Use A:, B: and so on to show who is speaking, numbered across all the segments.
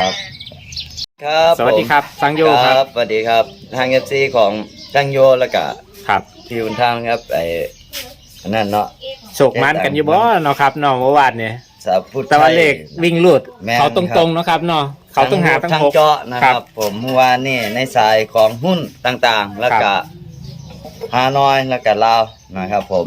A: ครับ
B: สวัสดีครับสังโยครับ
A: สวัสดีครับทางเอฟซีของช่างโยแล้วก็
B: ครับ
A: พี่บุญธรรมครับไอ้อันนั่นเนาะ
B: โศกมันกันอยู่บ่เนาะครับเนาะเมื่อวานเนี่ย
A: สาวพุทธ
B: แต่ว่าเลขวิ่งหลุด
A: แม่น
B: เขาตรงๆเนาะครับเนาะเขาต้องหา
A: ทั้
B: ทั้
A: ง
B: งหก
A: เจาะนะครับ ผมเมื่อวานนี่ในสายของหุ้นต่างๆ แล้วก็ฮานอยแล้วก็ลาวนะครับ ผม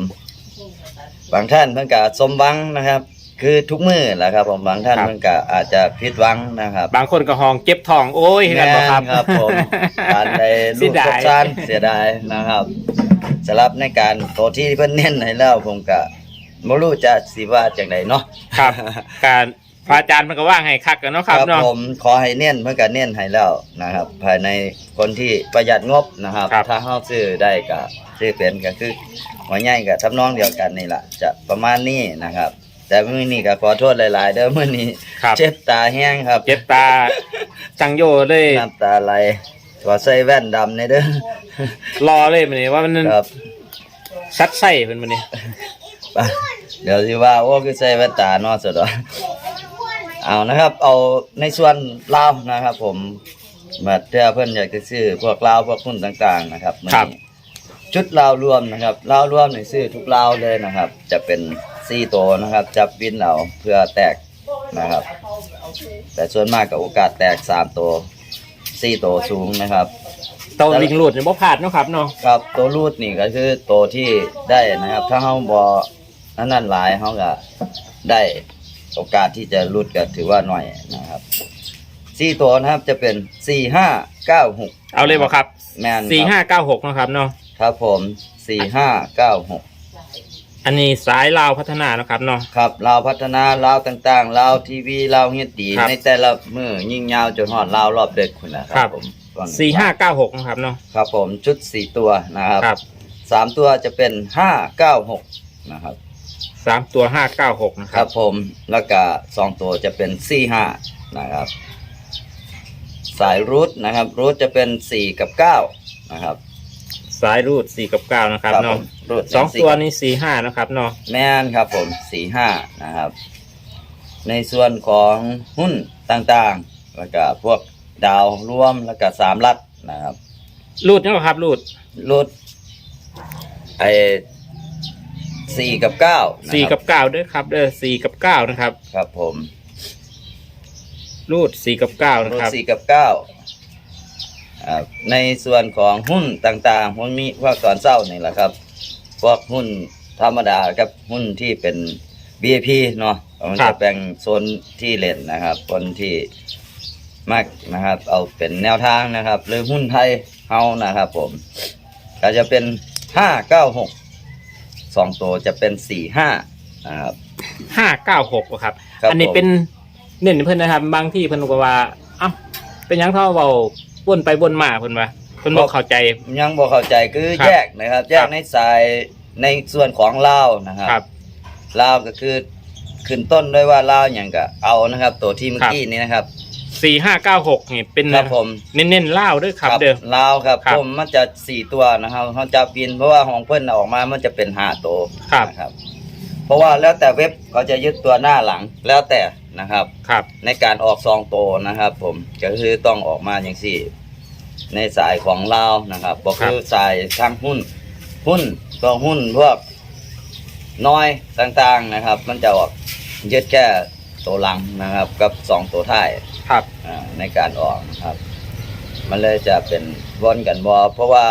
A: บางท่านเพิ่นก็สมหวังนะครับ คือทุกมือแหละครับผมบางท่านเพิ่นก็อาจจะผิดหวังนะครับ
B: บางคนก็ห้องเก็บทองโอ้ยเห็นกันบ่ครับ
A: แม่นครับผมการได้
B: เสี
A: ลู
B: ย
A: ก
B: ดาย
A: ทดสานเสียดายนะครับสำหรับในการโตวที่เพิ่นเน้นให้แล้วผมก็บ่รู้จะสิว่าจังไดเนาะ
B: ครับ การพระอาจารย์มันก็ว่างให้คักกันเนาะครับเนาะ
A: ผมขอให้เน้นเพิ่นก็เน้นให้แล้วนะครับ ภายในคนที่ประหยัดงบนะครับ
B: ครับ
A: ถ้าเฮาซื้อได้ก็ซื้อเป็นก็คือหัวใหญ่ก็ทำนองเดียวกันนี่ล่ะจะประมาณนี้นะครับ แต่มื้อนี้ก็ขอโทษหลาย ๆ เด้อมื้อนี้
B: ครับ
A: เจ็บตาแห้งครับ
B: เจ็บตาสังโยเลย
A: น้ำตาไหลขอใส่แว่นดำในเด้อ
B: รอเลยมันนี่ว่ามัน
A: ครับ
B: ซัดไส้เพิ่นมันนี่
A: ไปเดี๋ยวสิว่าโอ้คือใส่แว่นตาเนอสุดอะเอานะครับ เอาในส่วนลาวนะครับ ผมมาเพื่อเพื่อนอยากจะซื้อพวกลาวพวกหุ้นต่าง ๆ นะครับมื้อนี้ ชุดลาวรวมนะครับลาวรวมในซื้อทุกลาวเลยนะครับ จะเป็น ซี่โตวนะครับ จับวินเอาเพื่อแตกนะครับ แต่ส่วนมากกับโอกาสแตกสามตัวสี่ตัวสูงนะครับ
B: โตลิงหลุดเนี่ยบ่พลาดเนาะครับเนาะ
A: ครับตัวรูดนี่ก็คือตัวที่ได้นะครับ ถ้าเฮาบ่นั่นนั่นหลายเฮาก็ได้โอกาสที่จะรูดก็ถือว่าน้อยนะครับสี่ตัวนะครับจะเป็นสี่ห้าเก้าหก
B: เอาเลยบ่ครับ
A: แมน
B: สี่
A: ค
B: ห้า
A: รับ
B: เก้าหกเนาะครับเนาะ
A: ครับผมสี่ห้าเก้าหก
B: อันนี้สายลาวพัฒนาเนาะครับเนาะ
A: ครับลาวพัฒนาลาวต่างๆลาวทีวีลาวเฮ็ดดี
B: ครับ
A: ในแต่ละมือยิ่งยาวจนฮอดลาวรอบเด็กคุณนะค
B: ครั
A: รับบ ผมฟัง
B: สี่ห้าเก้าหกนะครับเนาะ
A: ครับผมชุดสี่ตัวนะครับ
B: ครับ
A: สามตัวจะเป็นห้าเก้าหกนะครับ
B: สามตัวห้าเก้าหกนะค
A: ค
B: รั
A: รับบผมแล้วก็สองตัวจะเป็นสี่ห้านะครับ สายรูทนะครับรูทจะเป็นสี่กับเก้านะครับ
B: สายรูดสี่กับเก้านะครับ
A: ผ
B: เนาะ
A: มรูท
B: สองตัวนี้สี่ห้านะครับเนาะ
A: แม่นครับผมสี่ห้านะครับ ในส่วนของหุ้นต่างๆ แล้วก็พวกดาวร่วมแล้วก็สามลัดนะครับ
B: รูดเนาะครับรูด
A: รูทไอสี่กับเก้านะครับ
B: สี่กับเก้าด้วยครับเด้อสี่กับเก้านะครับ
A: ครับผม
B: รูดสี่กับเก้านะ
A: รูท
B: ครับ
A: สี่กับเก้าอ่า ในส่วนของหุ้นต่างๆมันมีพวกตอนเศร้านี่แหละครับ พวกหุ้นธรรมดากับหุ้นที่เป็น BIP เนาะมัน
B: ครั
A: จะ
B: บ
A: แบ่งโซนที่เล่นนะครับ คนที่มากนะครับ เอาเป็นแนวทางนะครับ หรือหุ้นไทยเฮานะครับ ผม ก็จะเป็นห้าเก้าหกสองตัวจะเป็นสี่ห้านะครับ
B: ห้าเก้าหกครับ
A: ครับ
B: อันนี้
A: ผม
B: เป็นเน้นเพิ่นนะครับ บางที่เพิ่นก็ว่า เอ้าเป็นหยังเท่าเบา วนไปวนมาเพิ่นว่าเพิ่นบ่เข้าใจ
A: ยังบ่เข้าใจคือ
B: ครับ
A: แยกนะครับ แย
B: ค
A: ก
B: รับ
A: ในสายในส่วนของลาวนะครับ
B: ครับ
A: ลาวก็คือขึ้นต้นด้วยว่าลาวอย่างก็เอานะครับ ตัวที่เมื่อ
B: ครับ
A: กี้นี้นะครับ
B: สี่ห้าเก้าหกนี่เป็น
A: ครับผม
B: เน้นๆเล่าวด้วยครับ เด้อ
A: ลาวครับ
B: ครับ
A: ผมมันจะสี่ตัวนะครับเขาจะบินเพราะว่าของเพิ่นออกมามันจะเป็นห้าตัว
B: ครับ
A: นะครับ เพราะว่าแล้วแต่เว็บเขาจะยึดตัวหน้าหลังแล้วแต่ นะครับ
B: ครับ
A: ในการออกซองโตนะครับ ผมก็คือต้องออกมาอย่างสี่ ในสายของลาวนะครับก็คือสายทางหุ้น หุ้นตัวหุ้นพวกน้อยต่างๆนะครับ มันจะออกยึดแค่ตัวหลังนะครับ กับสองตัวท้าย
B: ครับ
A: อ่าในการออกนะครับ มันเลยจะเป็นวนกันบอเพราะว่า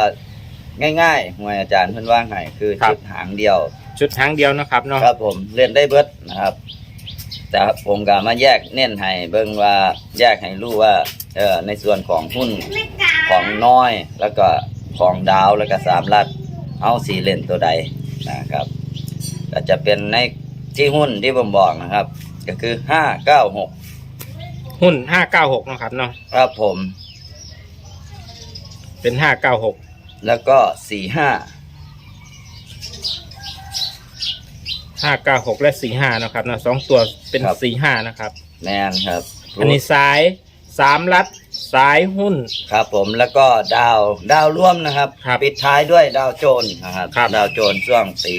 A: ง่ายๆหวยอาจารย์เพิ่นว่างให้คือ
B: ครับ
A: ชุดหางเดียว
B: ชุดหางเดียวนะครับเนาะ
A: ครับผมเล่นได้เบิดนะครับ แต่ผมก็มาแยกเน้นให้เบิ่งว่าแยกให้รู้ว่าเออในส่วนของหุ้นของน้อยแล้วก็ของดาวแล้วก็สามลัดเอาสีเล่นตัวใดนะครับ ก็จะเป็นในที่หุ้นที่ผมบอกนะครับ ก็คือห้าเก้าหก
B: หุ้นห้าเก้าหกนะครับเนาะ
A: ครับผม
B: เป็นห้าเก้าหก
A: แล้วก็สี่ห้า
B: ห้าเก้าหกและสี่ห้านะครับเนาะสองตัวเป็นสี่ห้านะครับ
A: แมนครับ
B: อันนี้สายสามลัดสายหุ้น
A: ครับผมแล้วก็ดาวดาวร่วมนะครับ
B: ครับ
A: ปิดท้ายด้วยดาวโจนนะครับ
B: ครับ
A: ดาวโจนช่วงตี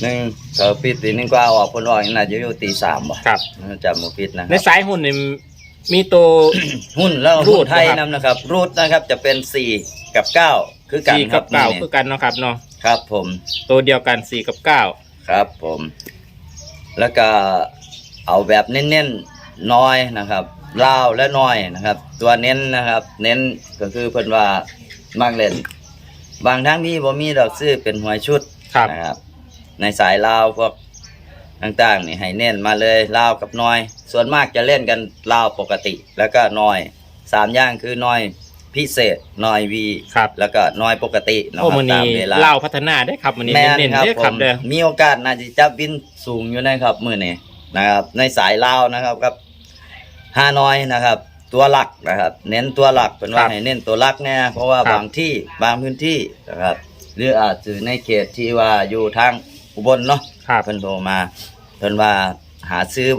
A: หนึ่งเขาปิดตีหนึ่งกว่าออกคนออกน่าจะอยู่ตีสามบ่
B: ครับ
A: จำหมผิดนะค
B: ใน
A: รับ
B: สายหุ้นนี่มีตัว
A: หุ้นแล้ว
B: รู
A: หุ้
B: ด
A: นไทย
B: นะครับ
A: นำนะครับ รูดนะครับจะเป็นสี่กับเก้าคือกัน
B: สี่
A: ครั
B: กับบเก้า
A: นี่
B: คือกันเนาะครับเนาะ
A: ครับผม
B: ตัวเดียวกันสี่กับเก้า
A: ครับ ผม แล้วก็เอาแบบเน้นๆน้อยนะครับลาวและน้อยนะครับ ตัวเน้นนะครับ เน้นก็คือเพิ่นว่ามากเล่น บางทั้งที่บ่มีดอกซื้อเป็นหวยชุด
B: ครับ
A: นะครับ ในสายลาวพวกต่างๆนี่ให้เน้นมาเลยลาวกับน้อย ส่วนมากจะเล่นกันลาวปกติ แล้วก็น้อยสามอย่างคือน้อย พิเศษน้อยวี
B: ครับ
A: แล้วก็น้อยปกตินะค
B: โอ้
A: รับ
B: มือ
A: ตา
B: นี้
A: มเวลา
B: เล่าวพัฒนาได้ครับมือนี้
A: แม่น
B: เน้น
A: ค
B: ๆ
A: รับ
B: ได้
A: ผ
B: ครับ
A: ม
B: เด้อ
A: มีโอกาสน่าจะจับบินสูงอยู่นะครับมือนี้นะครับ ในสายลาวนะครับครับฮานอยนะครับ ตัวหลักนะครับ เน้นตัวหลักเป็นว่าให้เน้นตัวหลักแน่เพราะว่าบางที่บางพื้นที่นะครับ หรืออาจจะในเขตที่ว่าอยู่ทางอุบลเนาะ
B: ครับ
A: เพิ่นโทรมาเพิ่นว่าหาซื้อ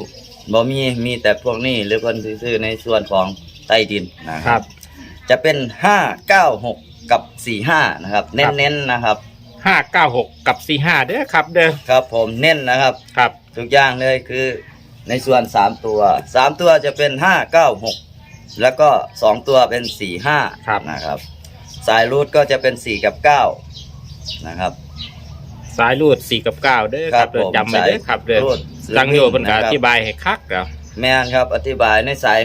A: บ่มีมีแต่พวกนี้หรือเพิ่นซื้อในส่วนของใต้ดินนะค
B: ครั
A: รับ บ จะเป็น596กับ45นะครับ เน้นๆนะครับ
B: ห้าเก้าหกกับสี่ห้าเด้อครับ เด้อ
A: ครับผมเน้นนะครับ
B: ครับ
A: ทุกอย่างเลยคือในส่วน3ตัว3ตัวจะเป็น596แล้วก็2ตัวเป็น45
B: ครับ
A: นะครับ สายรูดก็จะเป็น4กับ9นะครับ
B: สายรูดสี่กับเก้าเด้อครับเด้อ
A: ผม
B: จำไว้เด้อครับเด้อ
A: สายรูด
B: ตังโยเป็นการ
A: นะค
B: อ
A: รับ
B: ธิบายให้คักแล้ว
A: แม่นครับอธิบายในสาย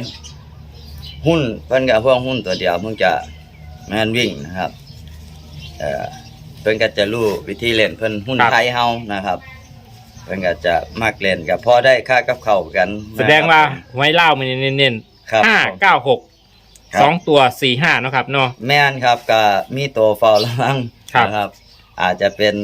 A: หุ้นเพิ่นกับพวกหุ้นตัวเดียวเพิ่งจะแม่นวิ่งนะครับเอ่อเพิ่นก็จะรู้วิธีเล่นเพิ่นหุ้น
B: ครับ
A: ไทยเฮานะครับ เพิ่นก็จะมากเล่นกับพอได้ค่ากับเขาวกัน
B: แสดงว่าไว้เล่ามันเน้น
A: ครับ
B: ๆห้า
A: ผม
B: เก้าหก
A: ครับ
B: สองตัวสี่ห้าเนาะครับเนาะ
A: แม่นครับก็มีตัวฟอลระวัง
B: ครับ
A: นะครับ อาจจะเป็น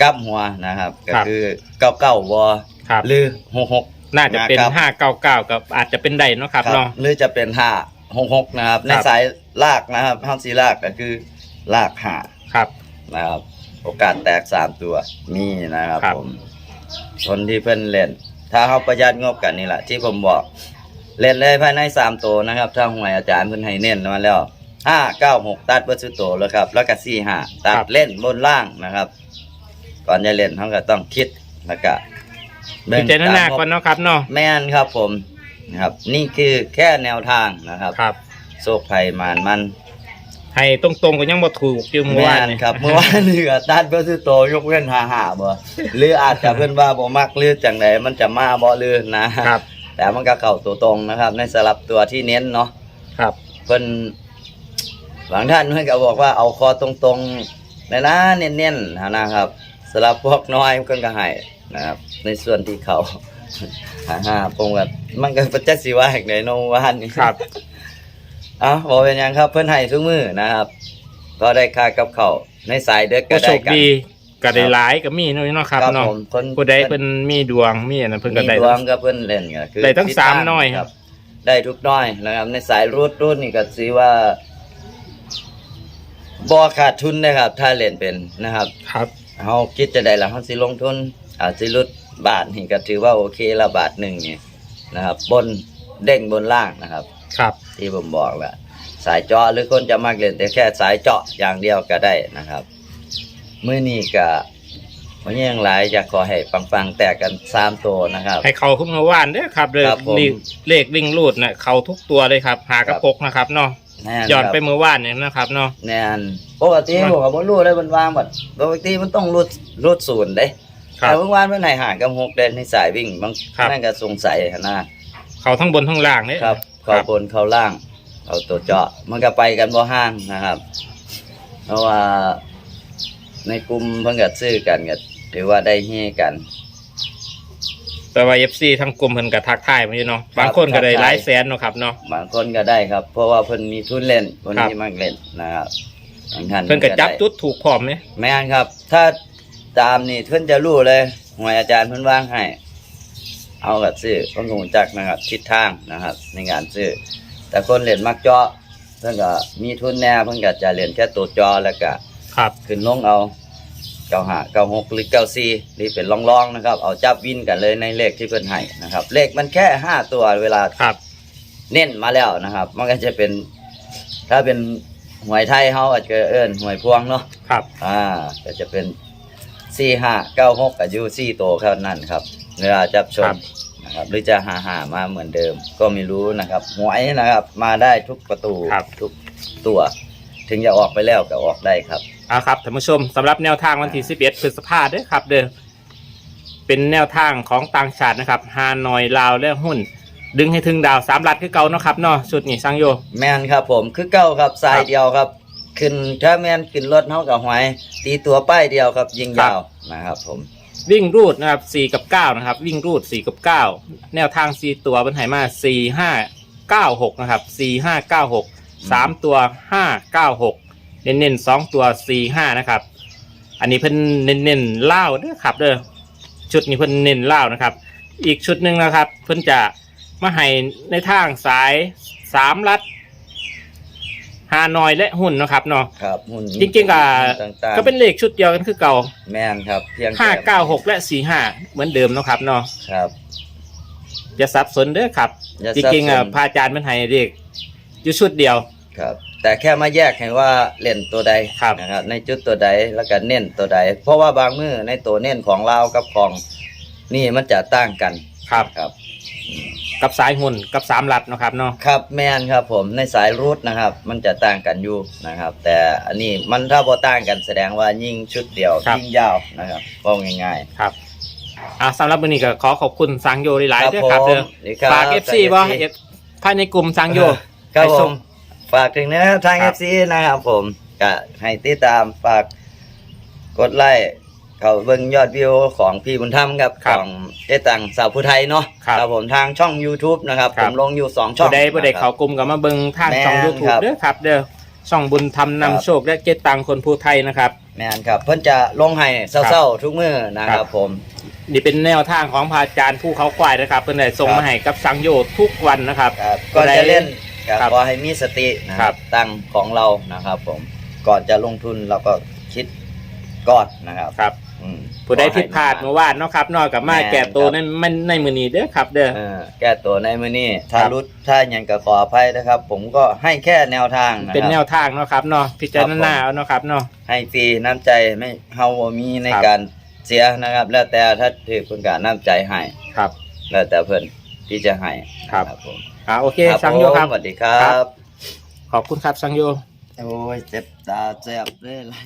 A: กับหัวนะครับ ก็
B: ครับ
A: คือเก้าเก้าวอ
B: ครับ
A: หรือหกหก
B: น่าจะเป็น
A: นะครับ
B: ห้าเก้าเก้ากับอาจจะเป็นได้เนาะครับเนาะ
A: หรือจะเป็นห้าหกหกนะครับ ใน
B: ครับ
A: สายลากนะครับห้าสีลากก็คือลากหา
B: ครับ
A: นะครับ โอกาสแตกสามตัวมีนะครับ
B: ครับ
A: ผมคนที่เพิ่นเล่น ถ้าเขาประหยัดงบกันนี่แหละที่ผมบอก เล่นเลยภายในสามตัวนะครับถ้าหวยอาจารย์เพิ่นให้เน้นมาแล้วห้าเก้าหกตัดเบอร์สุดโตวแล้วครับ แล้วก็สี่ห้าตัดเล่นบนล่างนะครับ ก่อนจะเล่นเขาก็ต้องคิดแล้วก็
B: พิจารณาก่อนเนาะครับเนาะ
A: แม่นครับผมนะครับ นี่คือแค่แนวทางนะครับ
B: ครับ
A: โชคภัยมานมัน
B: ให้ตรงๆก็ยังบ่ถูกอยู่เมื่อ
A: แม่
B: วาน
A: น
B: นี่
A: ครับเมื่อวานนี่ก็ตัดเพื่อซื้อโตวยกเว้นหาหาบ่หรืออาจจะเพิ่นว่าบ่มักหรือจังไดมันจะมาบ่หรือนะ ครับแต่มันก็เข้าตัวตรงนะครับ ในสลับตัวที่เน้นเนาะ
B: ครับ
A: เพิ่นบางท่านเพิ่นก็บอกว่าเอาคอตรงๆในนะเน้นๆนะครับสลับพวกน้อยเพิ่นก็ให้ นะครับ ในส่วนที่เขาหาหาผมว่ามันก็ประจักษ์สิว่าแห่งใดเนาะว่านี่
B: ครับ
A: เอาบอกเป็นหยังครับเพื่อนให้ทุกมือนะครับ ก็ได้ค่ากับเขาวในสายเด็กก็
B: ผู้โช
A: ได้
B: ค
A: กัน
B: ดีก็ได้หลายก็มีเนาะเนาะครับเนาะ
A: ผมคน
B: ผู้ใดเพิ่นมีดวงมีอันนั้นเพิ่นก็
A: มี
B: ได้
A: ดวงก็เพื่อนเล่นก็คือ
B: ได้ทั้ง
A: ติ
B: สาม
A: ต
B: น้อย
A: ครับ ได้ทุกน้อยนะครับ ในสายรูดรูดนี่ก็ถือว่าบ่ขาดทุนนะครับ ถ้าเล่นเป็นนะครับ
B: ครับ
A: เฮาคิดจะได้ละเฮาสิลงทุน อาจสิรุดบาทนี่ก็ถือว่าโอเคละบาทหนึ่งนี่นะครับ บนเด้งบนล่างนะครับ
B: ครับ
A: ที่ผมบอกแหละสายเจาะหรือคนจะมากเล่นแต่แค่สายเจาะอย่างเดียวก็ได้นะครับเมื่อนี้ก็วันนี้ยังหลายจะขอให้ปังๆแตกกันสามตัวนะครับ
B: ให้เขาขึ้นเมื่อวานเด้อครับเด้อ
A: ครับผม
B: เลขเลขวิ่งรูดน่ะเขาทุกตัวเลยครับหากระปกนะครับเนาะ
A: แน่น
B: ย้อน
A: ครับ
B: ไปเมื่อวานเนี่ยนะครับเนาะ
A: แน่นปกติผมก็บ่รู้เลยมันวางหมดปกติมันต้องรูดรูดศูนย์เด้
B: ครับ
A: แต่เมื่อวานมันให้ห่างกับหกเด่นในสายวิ่งบาง
B: ครับ
A: นั่นก็สงสัยนะ
B: เขาทั้งบนทั้งล่างเนี่ย
A: ครับ
B: ครั
A: เข้า
B: บ บ
A: นเข้าล่างเอาตัวเจาะมันก็ไปกันบ่ห้างนะครับ เพราะว่าในกลุ่มเพิ่นก็ซื้อกันก็ถือว่าได้เฮกัน
B: แต่ว่า FC ทั้งกลุ่มเพิ่นก็ทักทายมาอยู่เนาะบางคนก็ได้หลายแสนเนาะครับเนาะ
A: บางคนก็ได้ครับ เพราะว่าเพิ่นมีทุนเล่นคน
B: ครับ
A: ที่มักเล่นนะครับบางท่าน
B: เพิ่นก็จับ
A: ได้
B: จุดถูกพร้อมเนี่ย
A: แม่นครับ ถ้า ตามนี่เพิ่นจะรู้เลยหวยอาจารย์เพิ่นวางให้ เอากับซื้อเพิ่นคงจักนะครับทิศทางนะครับ ในงานซื้อแต่คนเล่นมักเจาะเพิ่นก็มีทุนแน่เพิ่นก็จะเล่นแค่ตัวจอแล้วก็
B: ครับ
A: ขึ้นลงเอาเก้าห้าเก้าหกหรือเก้าสี่นี่เป็นล่องๆนะครับ เอาจับวินกันเลยในเลขที่เพิ่นให้นะครับ เลขมันแค่ห้าตัวเวลา
B: ครับ
A: เน้นมาแล้วนะครับ มันก็จะเป็น ถ้าเป็นหวยไทยเฮาอาจจะเอิ้นหวยพวงเนาะ
B: ครับ
A: อ่าก็จะเป็น สี่ห้าเก้าหกกับยูสี่โตวเท่านั้นครับ เวลาจับช
B: ครั
A: ม
B: บ
A: นะครับหรือจะหาหามาเหมือนเดิม ก็ไม่รู้นะครับหวยนะครับ มาได้ทุกประตู
B: ครับ
A: ทุกตัว ถึงจะออกไปแล้วก็ออกได้ครับ
B: เอาครับท่านผู้ชมสำหรับแนวทางวันที่11พฤษภาคมเด้อครับ เด้อเป็นแนวทางของต่างชาตินะครับฮานอยลาวและหุ้น ดึงให้ถึงดาวสามลัดคือเก่าเนาะครับเนาะชุดนี้สังโย
A: แมนครับผมคือเก้าครับสายเดียวครับ ขึ้นถ้าแมนขึ้นรถเท่ากับหวยตีตัวป้ายเดียวครับยิงยาวนะครับผม
B: วิ่งรูดนะครับ4กับ9นะครับ วิ่งรูด4กับ9แนวทาง 4 ตัวบนไหมา4 5 9 6นะครับ4 5 9 6 3 ตัว 5 9 6 เน้นๆ2ตัว 4 5 นะครับ อันนี้เพิ่นเน้นๆเล่าวเด้อครับเด้อชุดนี้เพิ่นเน้นเล่าวนะครับ อีกชุดหนึ่งนะครับ เพิ่นจะมาให้ในทางสายสามลัด ฮานอยและหุ่นเนาะครับเนาะ
A: ครับหุ้น
B: จริงๆก็
A: ต่างๆ
B: ก็เป็นเลขชุดเดียวกันคือเก่า
A: แมนครับเพียง
B: ห้า
A: แค่
B: เก้าหกและสี่ห้าเหมือนเดิมเนาะครับเนาะ
A: ครับ
B: อย่าสับสนเด้อครับ
A: อย่า
B: จ
A: สับ
B: ริงๆอะ
A: สน
B: พระอาจารย์มันให้เลขอยู่ชุดเดียว
A: ครับ แต่แค่มาแยกให้ว่าเล่นตัวใด
B: ครับ
A: นะครับ ในจุดตัวใดแล้วก็เน้นตัวใด เพราะว่าบางมือในตัวเน้นของเราวกับของนี่มันจะต่างกัน
B: ครับ
A: ครับ
B: กับสายหุ่นกับสามลัดเนาะครับเนาะ
A: ครับแมนครับผมในสายรูทนะครับ มันจะต่างกันอยู่นะครับ แต่อันนี้มันถ้าพอต่างกันแสดงว่ายิ่งชุดเดียวยิ่งยาวนะครับก็ง่าย
B: ครับอ่าสำหรับวันนี้ก็ขอขอบคุณสังโยหลายๆ
A: ครับ
B: เด้อครับเด้อ
A: ผมดีครับ
B: ฝากเอฟซี
A: ฝาก
B: บ่
A: FC
B: เอฟภายในกลุ่มสังโย
A: ๆครับ
B: ไป
A: ผ
B: ส่
A: ม
B: ง
A: ฝากถึงนะครับทาง
B: ครั
A: เอบฟซีนะครับผมก็ให้ติดตามฝากกดไลค์ เขาเบิ่งยอดวิวของพี่บุญธรรมครับ
B: ครั
A: ข
B: บ
A: องเจ๊ตังสาวผู้ไทยเนาะ
B: ครับ
A: ผมทางช่อง YouTube นะครับ
B: ครั
A: ผ
B: บ
A: มลงอยู่สองช่อง
B: ผู้ใดผู้ใด
A: นะครับ
B: เขากลุ่มกับมาเบิ่งทางช่อง
A: แม่น
B: ยูทูบ
A: ครับ
B: เด้อครับเด้อช่องบุญธรรม
A: ครับ
B: นำโชคและเกตตังคนผู้ไทยนะครับ
A: แม่นครับ เพิ่นจะลงให้เศร้าๆทุกมื้อนะค
B: ครั
A: รับ บผม
B: นี่เป็นแนวทางของพระอาจารย์ผู้เขาควายนะครับเพิ่นได้ส่ง
A: ครับ
B: มาให้กับสังโยทุกวันนะครับ
A: ครับก่อนจะเล่นก็
B: ครับ
A: ขอให้มีสตินะค
B: ครั
A: รับบ ตั้งของเรานะครับ ผมก่อนจะลงทุนเราก็คิดก่อนนะครับ
B: ครับ
A: อืม
B: ผู้ใดผิดพลาดเมื่อวานเนาะครับนอกกับมา
A: แม่น
B: แก่ตัว
A: ครับ
B: ในมันในมือนี้เด้อครับ เด้อ
A: เออแก้ตัวในมื้อนี้ถ้า
B: ครับ
A: รุดถ้าหยังก็ขออภัยนะครับ ผมก็ให้แค่แนวทางนะ
B: เป็น
A: ค
B: แน
A: รับ
B: วทางเนาะครับเนาะพิจารณาเอาเนาะครับเนาะ
A: ให้ฟรีน้ำใจไม่เฮาบ่มีใน
B: ครับ
A: การเสียนะครับ แล้วแต่ถ้าถือเพิ่นก็น้ำใจให้
B: ครับ
A: แล้วแต่เพิ่นที่จะให้
B: ครับ
A: นะผม
B: อ่าโอเค
A: ครับ
B: สังโยครับ
A: ผมสวัสดีครั
B: ครับ บ ขอบคุณครับสังโย
A: โอ้ยเจ็บตาเจ็บเลยไหล